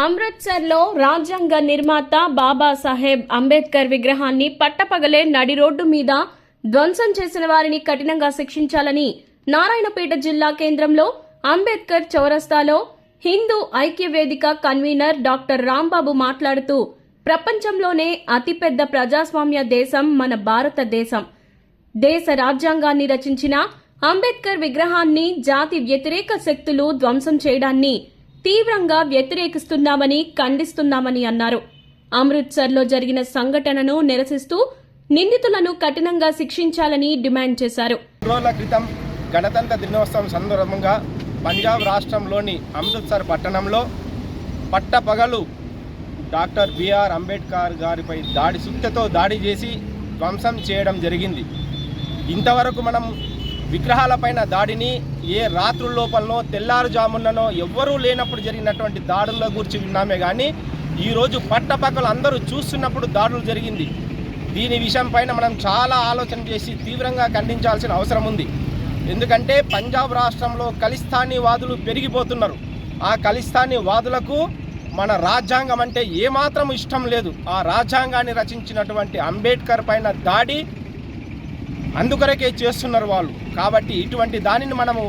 అమృత్సర్లో రాజ్యాంగ నిర్మాత బాబాసాహెబ్ అంబేద్కర్ విగ్రహాన్ని పట్టపగలే నడి రోడ్డు మీద ధ్వంసం చేసిన వారిని కఠినంగా శిక్షించాలని నారాయణపేట జిల్లా కేంద్రంలో అంబేద్కర్ చౌరస్తాలో హిందూ ఐక్య వేదిక కన్వీనర్ డాక్టర్ రాంబాబు మాట్లాడుతూ ప్రపంచంలోనే అతిపెద్ద ప్రజాస్వామ్య దేశం మన భారతదేశం. దేశ రాజ్యాంగాన్ని రచించిన అంబేద్కర్ విగ్రహాన్ని జాతి వ్యతిరేక శక్తులు ధ్వంసం చేయడాన్ని తీవ్రంగా వ్యతిరేకిస్తున్నామని ఖండిస్తున్నామని అన్నారు. అమృత్సర్లో జరిగిన సంఘటనను నిరసిస్తూ నిందితులను కఠినంగా శిక్షించాలని డిమాండ్ చేశారు. రోజుల క్రితం గణతంత్ర దినోత్సవం సందర్భంగా పంజాబ్ రాష్ట్రంలోని అమృత్సర్ పట్టణంలో పట్టపగలు డాక్టర్ బిఆర్ అంబేద్కర్ గారిపై దాడి సుత్తతో దాడి చేసి ధ్వంసం చేయడం జరిగింది. ఇంతవరకు మనం విగ్రహాలపైన దాడిని ఏ రాత్రుల లోపలనో తెల్లారుజాముననో ఎవ్వరూ లేనప్పుడు జరిగినటువంటి దాడుల గురించి విన్నామే కానీ ఈరోజు పట్టపక్కలు అందరూ చూస్తున్నప్పుడు దాడులు జరిగింది. దీని విషయం పైన మనం చాలా ఆలోచన చేసి తీవ్రంగా ఖండించాల్సిన అవసరం ఉంది. ఎందుకంటే పంజాబ్ రాష్ట్రంలో ఖలిస్తానీ వాదులు పెరిగిపోతున్నారు. ఆ ఖలిస్తానీ వాదులకు మన రాజ్యాంగం అంటే ఏమాత్రం ఇష్టం లేదు. ఆ రాజ్యాంగాన్ని రచించినటువంటి అంబేద్కర్ పైన దాడి అందుకొరకే చేస్తున్నారు వాళ్ళు. కాబట్టి ఇటువంటి దానిని మనము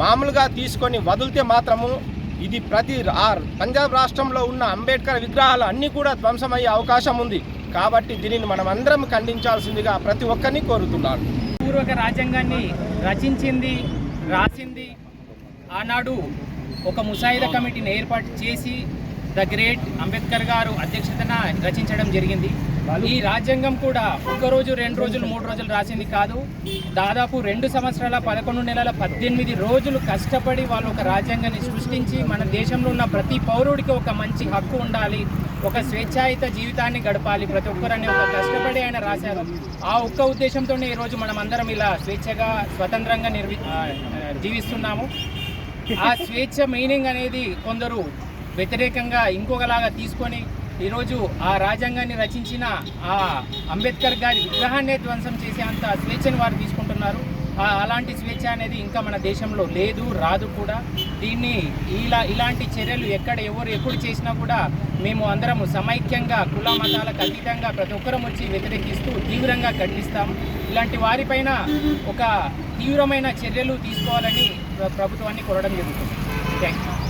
మామూలుగా తీసుకొని వదిలితే మాత్రము ఇది ప్రతి ఆ పంజాబ్ రాష్ట్రంలో ఉన్న అంబేద్కర్ విగ్రహాలు అన్నీ కూడా ధ్వంసమయ్యే అవకాశం ఉంది. కాబట్టి దీనిని మనం అందరం ఖండించాల్సిందిగా ప్రతి ఒక్కరిని కోరుతున్నాను. పూర్వక రాజ్యాంగాన్ని రచించింది రాసింది ఆనాడు ఒక ముసాయిదా కమిటీని ఏర్పాటు చేసి ద గ్రేట్ అంబేద్కర్ గారు అధ్యక్షతన రచించడం జరిగింది. ఈ రాజ్యాంగం కూడా ఒక రోజు రెండు రోజులు మూడు రోజులు రాసింది కాదు. దాదాపు రెండు సంవత్సరాల పదకొండు నెలల పద్దెనిమిది రోజులు కష్టపడి వాళ్ళు ఒక రాజ్యాంగాన్ని సృష్టించి మన దేశంలో ఉన్న ప్రతి పౌరుడికి ఒక మంచి హక్కు ఉండాలి ఒక స్వేచ్ఛాయుత జీవితాన్ని గడపాలి. ప్రతి ఒక్కరని ఒక కష్టపడి ఆయన రాశారు. ఆ ఒక్క ఉద్దేశంతోనే ఈరోజు మనం అందరం ఇలా స్వేచ్ఛగా స్వతంత్రంగా నిర్వి జీవిస్తున్నాము. ఆ స్వేచ్ఛ మీనింగ్ అనేది కొందరు వ్యతిరేకంగా ఇంకొకలాగా తీసుకొని ఈరోజు ఆ రాజ్యాంగాన్ని రచించిన ఆ అంబేద్కర్ గారి విగ్రహాన్నే ధ్వంసం చేసే అంత స్వేచ్ఛను వారు తీసుకుంటున్నారు. అలాంటి స్వేచ్ఛ అనేది ఇంకా మన దేశంలో లేదు రాదు కూడా. దీన్ని ఇలా ఇలాంటి చర్యలు ఎక్కడ ఎవరు ఎప్పుడు చేసినా కూడా మేము అందరము సమైక్యంగా కుల మతాలకు అతీతంగా ప్రతి ఒక్కరం వచ్చి వ్యతిరేకిస్తూ తీవ్రంగా ఖండిస్తాం. ఇలాంటి వారిపైన ఒక తీవ్రమైన చర్యలు తీసుకోవాలని ప్రభుత్వాన్ని కోరడం జరుగుతుంది. Thank you